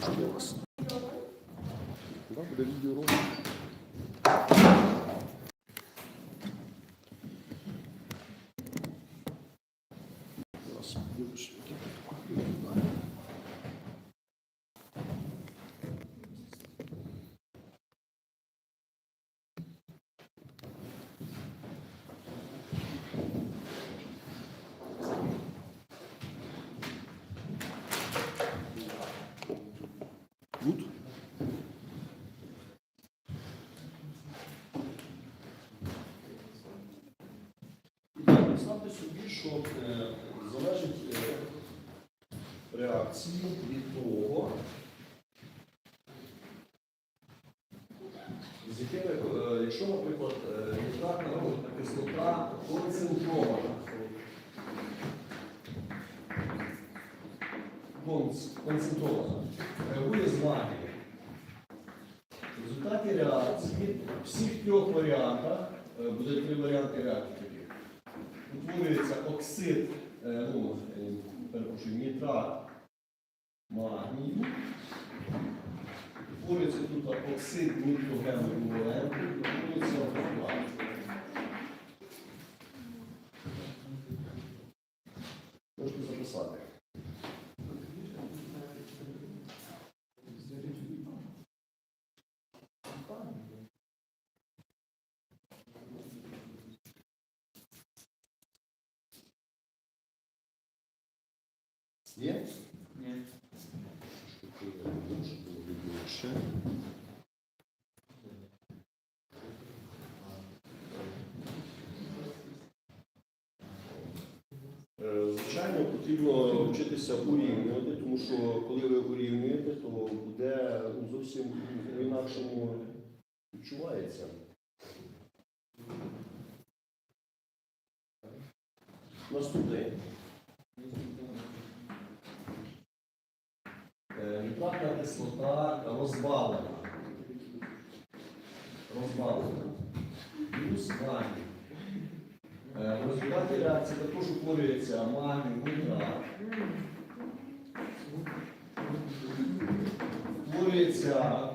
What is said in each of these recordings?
Клас. Да, буде відео І собі, що е, залежить е, реакції від того, з якими, е, якщо, наприклад, нітратна ну, кислота концентрована. Концентрована, реагує з магією. В результаті реакції в всіх трьох варіантах е, буде три варіанти реакції. таких. Утворюється оксид, е, ну, е, перепрошую, нітрат магнію. Утворюється тут оксид нітрогену валенти, утворюється Є? Ні. Е, Звичайно, потрібно вчитися урівнювати, тому що коли ви урівнюєте, то буде ну, зовсім по-інакшому відчувається. Наступний. Е, Нітратна кислота розбавлена. Розбавлена. Плюс магній. Е, В результаті реакції також утворюється магній, нітрат. Утворюється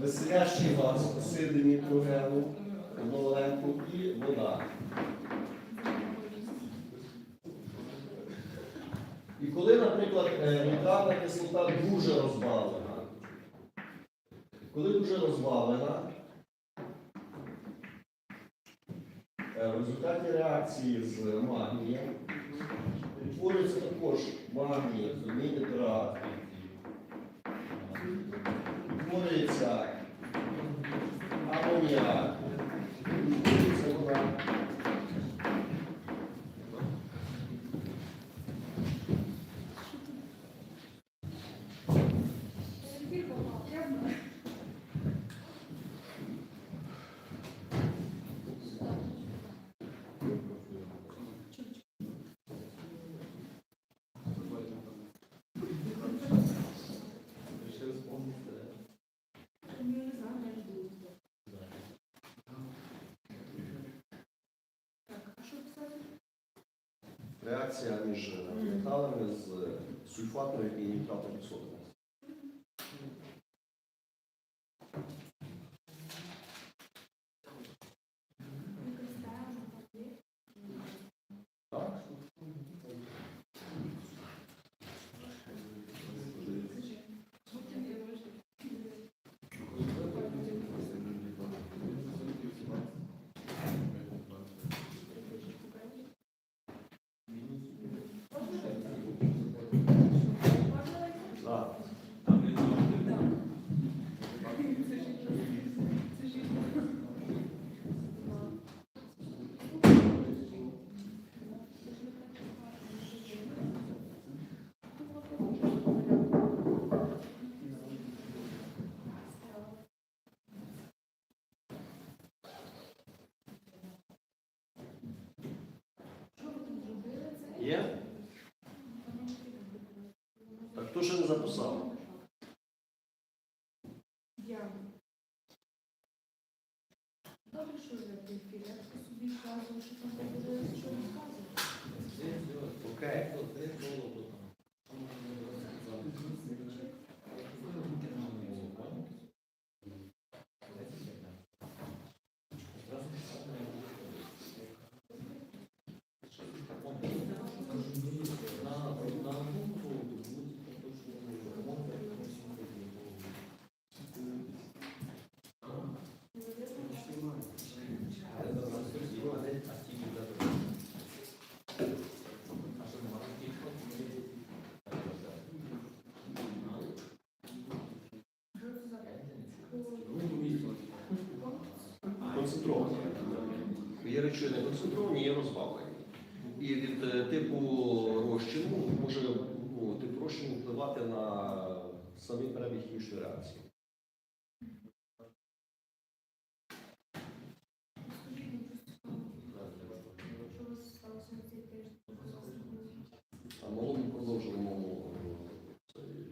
веселящий газ, оксиди нітрогену, одноваленку і вода. І коли, наприклад, е, кислота дуже розбавлена, коли дуже розбавлена, е, в результаті реакції з магнієм утворюється також магній, нітрат, утворюється амоніак, утворюється вода. Реакція між металами з сульфатною і нітратною кислотами. Так? Так. Є? Так хто ще не записав? Я. Добре, що ви в ефірі. Я собі вказую, що там буде, що розказувати. Окей. якщо не концентровані, є розбавлені. І від е, типу розчину може ну, тип розчину впливати на самий перебіг хімічної реакції. Що у вас сталося на цей тиждень? А малому продовжили мову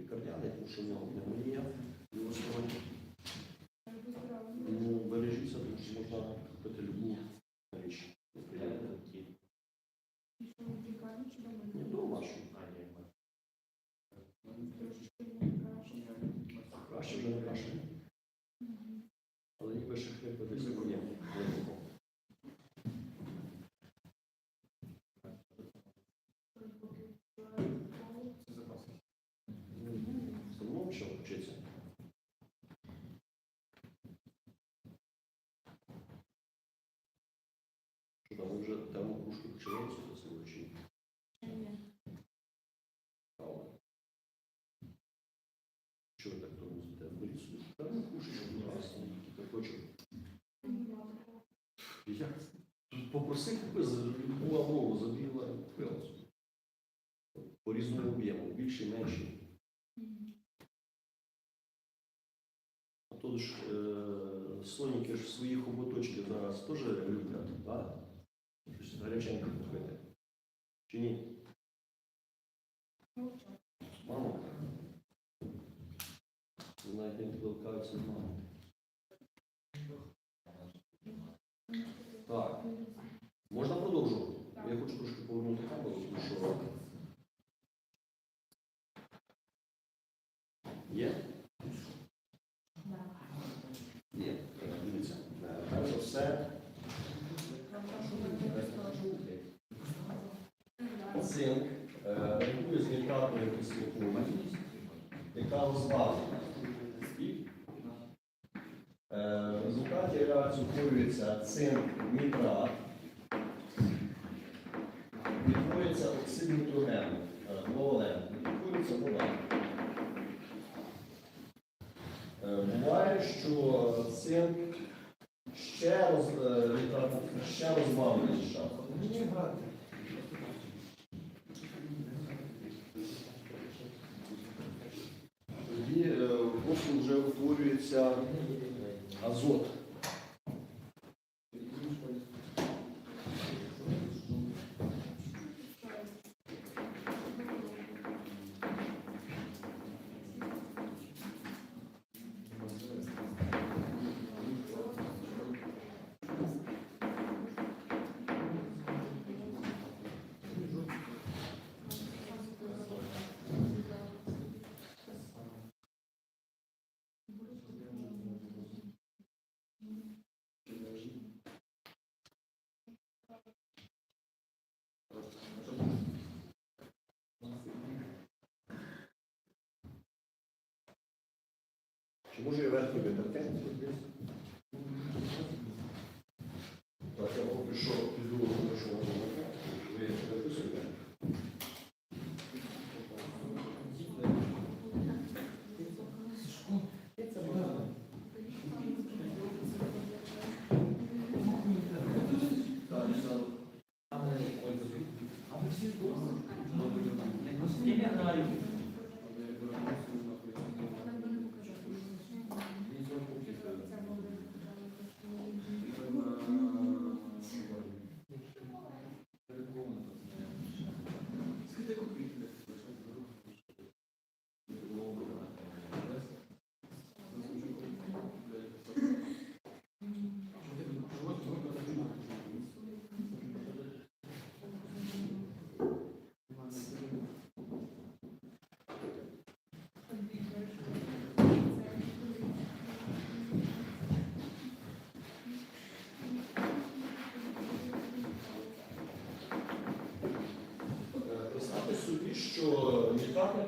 лікарняний, тому що в нього пневмонія. і ось сьогодні, Ну, бережіться, тому що можна купити любу річ. Пішов в лікарню чи дома? Не вдома, що Трошечки не краще. краще вже не краще. Мгм. Але ніби ще хрип десь є глибоко. Поки вчора було. Ну, Самому що вчиться. Що там ви вже кружку почали чи Ні. Що ви так тормозите? Будь ласка, які хочу. Я попросив купи за любу аврору, забігла і купила. По різному об'єму, більший, менший. Мгм. А то ж е, слоніки ж свої хоботочки зараз теж люблять, так? Щось Гаряченько купити. Чи ні? Мамо? Навіть не відкликаються з. Так. Можна продовжувати? Я хочу трошки повернути камеру, тому що. Є? Є. Е, Дивіться. Е, Перш за все, цинк е, реагує з нітратною кислотою, яка розбавлена. Е, в результаті реакції утворюється цинк нітрат, відтворюється оксид нітрогену, е, двовалентний, відтворюється вода. Е, Буває, що цинк ще, роз, е, ще розбавлений з часом. Тоді е, потім вже утворюється азот. Чи може я верхню витерти?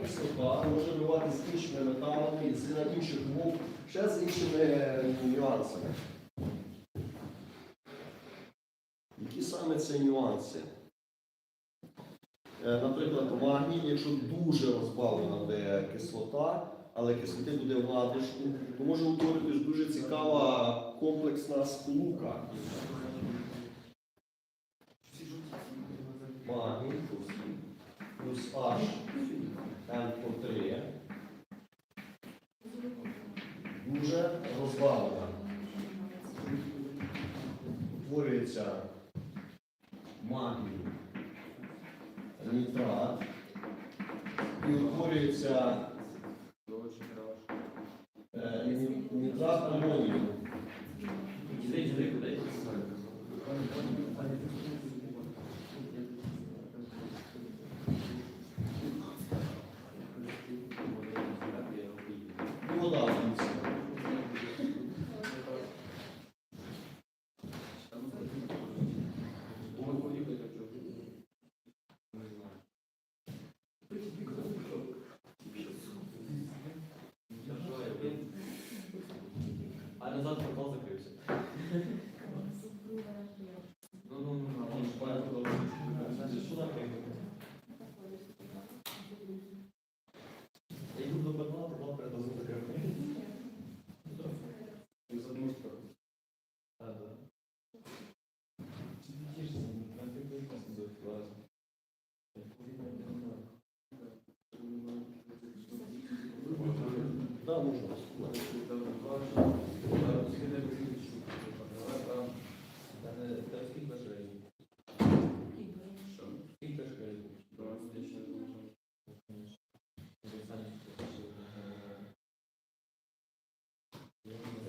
Кислота може вбивати з іншими металами, з інших мов, ще з іншими е, нюансами. Які саме це нюанси? Е, наприклад, магній, якщо дуже розбавлена буде кислота, але кислоти буде в надлишку, то може утворитись дуже цікава комплексна сполука. Магній плюс H. М по 3 дуже розбавлена. Утворюється магній нітрат і утворюється е, нітрат амонію.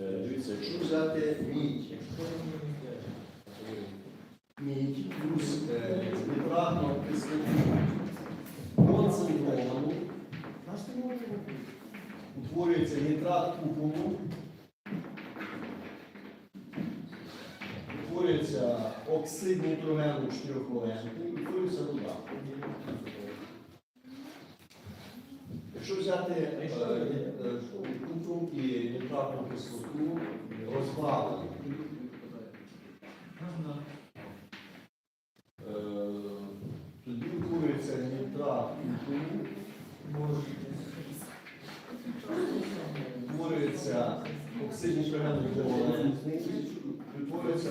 Е, дивіться, якщо взяти мідь. утворюється нітрат куполу, утворюється оксид нітрогену чотирьохваленти і утворюється вода. Якщо взяти купол і нітратну кислоту, розбавлено. Утворюється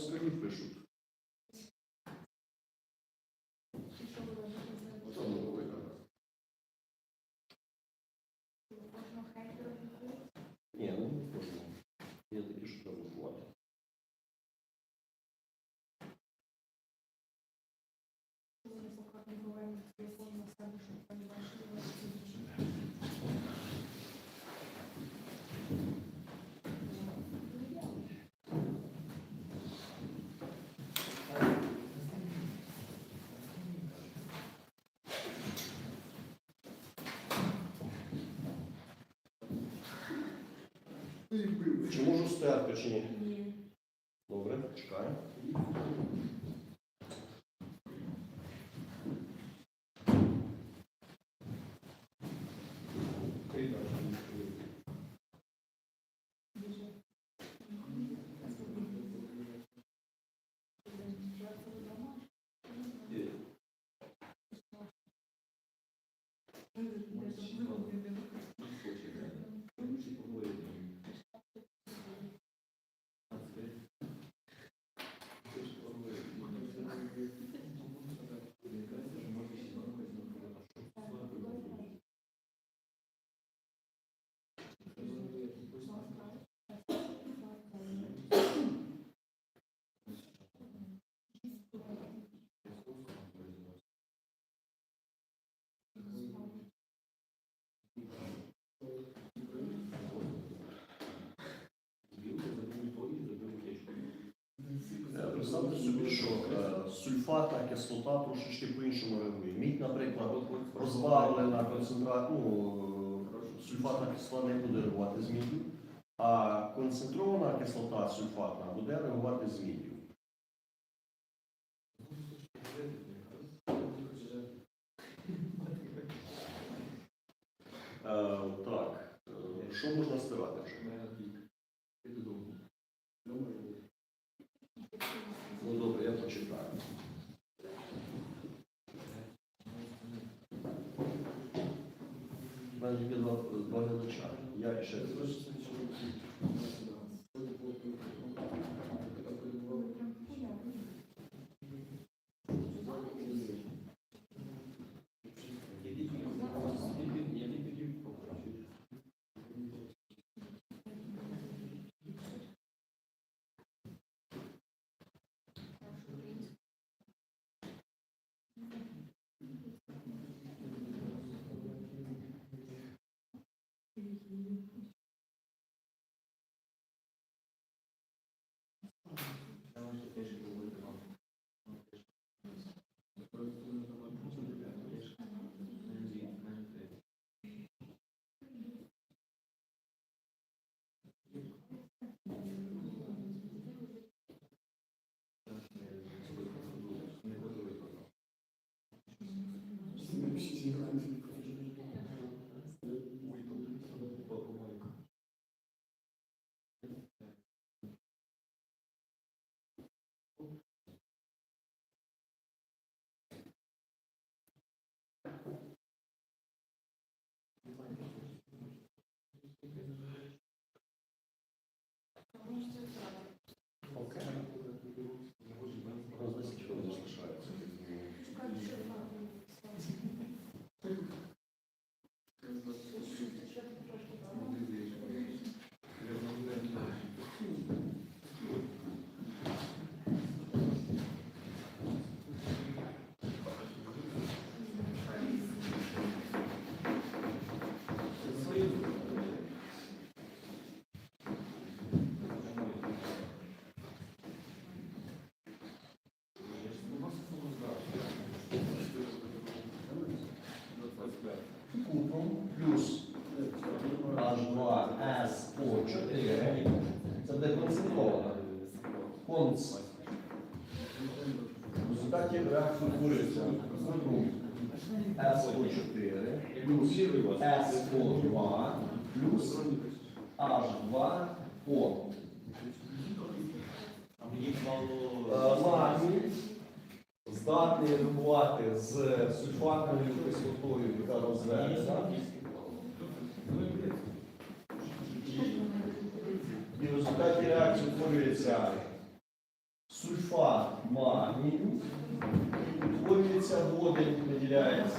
скажу, пишуть. Ні, ну не кожного. Я такі, що треба ховати. Чи можу стерти, чи ні? Представте собі, що е, сульфатна кислота трошечки по-іншому реагує. Мідь, наприклад, розбавлена концентрат, ну, е, сульфатна кислота не буде реагувати з міддю, а концентрована кислота сульфатна буде реагувати з міддю. Е, так, е, що можна стирати вже? Ну добре, я почитаю. У мене тільки два, два глядача. Я ще Конц. В результаті реакції утворюється продукт SO4 плюс SO2 плюс H2O. Е, Магній здатний реагувати з сульфатною кислотою, яка розведена. І в результаті реакції утворюється утворюється водень, виділяється